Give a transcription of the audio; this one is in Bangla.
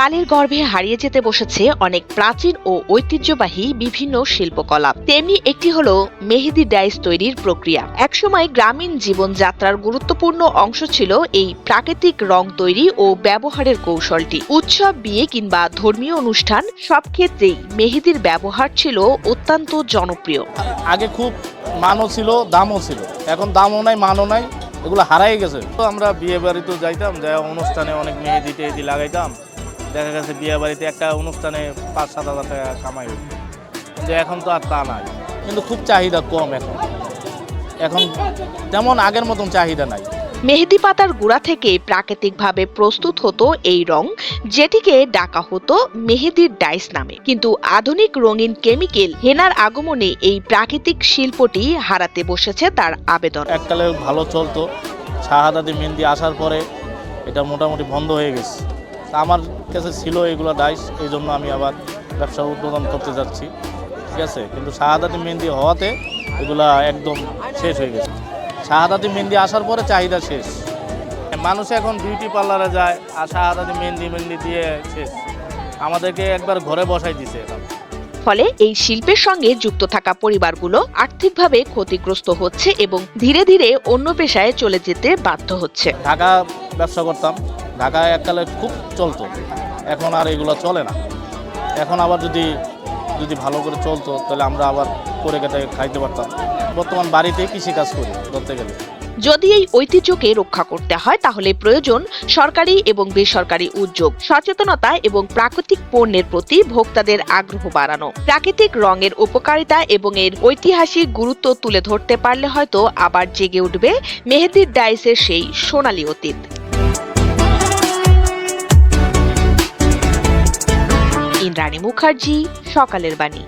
কালের গর্ভে হারিয়ে যেতে বসেছে অনেক প্রাচীন ও ঐতিহ্যবাহী বিভিন্ন শিল্পকলা। তেমনি একটি হলো মেহেদি ডাইস তৈরির প্রক্রিয়া। একসময় গ্রামীণ জীবনযাত্রার গুরুত্বপূর্ণ অংশ ছিল এই প্রাকৃতিক রং তৈরি ও ব্যবহারের কৌশলটি। উৎসব, বিয়ে কিংবা ধর্মীয় অনুষ্ঠান সব ক্ষেত্রেই মেহেদির ব্যবহার ছিল অত্যন্ত জনপ্রিয়। আগে খুব মানও ছিল, দামও ছিল। এখন দামও নাই, মানও নাই, এগুলো হারাই গেছে। তো আমরা বিয়ে বাড়িতেও যাইতাম যাই অনুষ্ঠানে অনেক মেহেদি টেহেদি লাগাইতাম। দেখা গেছে বিয়ে বাড়িতে একটা অনুষ্ঠানে পাঁচ সাত হাজার টাকা কামাই হতো কিন্তু এখন তো আর তা নাই। কিন্তু খুব চাহিদা কম এখন। এখন তেমন আগের মতন চাহিদা নাই। মেহেদি পাতার গুঁড়া থেকে প্রাকৃতিকভাবে প্রস্তুত হতো এই রং যেটিকে ডাকা হতো মেহেদির ডাইস নামে। কিন্তু আধুনিক রঙিন কেমিক্যাল হেনার আগমনে এই প্রাকৃতিক শিল্পটি হারাতে বসেছে তার আবেদন। এককালে ভালো চলতো। শাহাদাদি মেহেন্দি আসার পরে এটা মোটামুটি বন্ধ হয়ে গেছে। আমার কাছে ছিল এগুলো ডাইস এই জন্য আমি আবার ব্যবসা উদ্বোধন করতে যাচ্ছি। ঠিক আছে? কিন্তু শাহাদাতি মেহেন্দি হওয়াতে এগুলা একদম শেষ হয়ে গেছে। শাহাদাতি মেহেন্দি আসার পরে চাহিদা শেষ। মানুষ এখন বিউটি পার্লারে যায় আর শাহাদাতি মেহেন্দি মেহেন্দি দিয়ে শেষ। আমাদেরকে একবার ঘরে বসাই দিছে এখন। ফলে এই শিল্পের সঙ্গে যুক্ত থাকা পরিবারগুলো আর্থিকভাবে ক্ষতিগ্রস্ত হচ্ছে এবং ধীরে ধীরে অন্য পেশায় চলে যেতে বাধ্য হচ্ছে। ঢাকা ব্যবসা করতাম। ঢাকায় এককালে খুব চলতো। এখন আর এগুলো চলে না। এখন আবার যদি যদি ভালো করে চলতো, তাহলে আমরা আবার করে কেটে খাইতে পারতাম। বর্তমান বাড়িতে কৃষিকাজ করি, ধরতে গেলে। যদি এই ঐতিহ্যকে রক্ষা করতে হয়, তাহলে প্রয়োজন সরকারি এবং বেসরকারি উদ্যোগ, সচেতনতা এবং প্রাকৃতিক পণ্যের প্রতি ভোক্তাদের আগ্রহ বাড়ানো। প্রাকৃতিক রঙের উপকারিতা এবং এর ঐতিহাসিক গুরুত্ব তুলে ধরতে পারলে হয়তো আবার জেগে উঠবে মেহেদির ডাইসের সেই সোনালী অতীত। ইন্দ্রাণী মুখার্জি সকালের বাণী।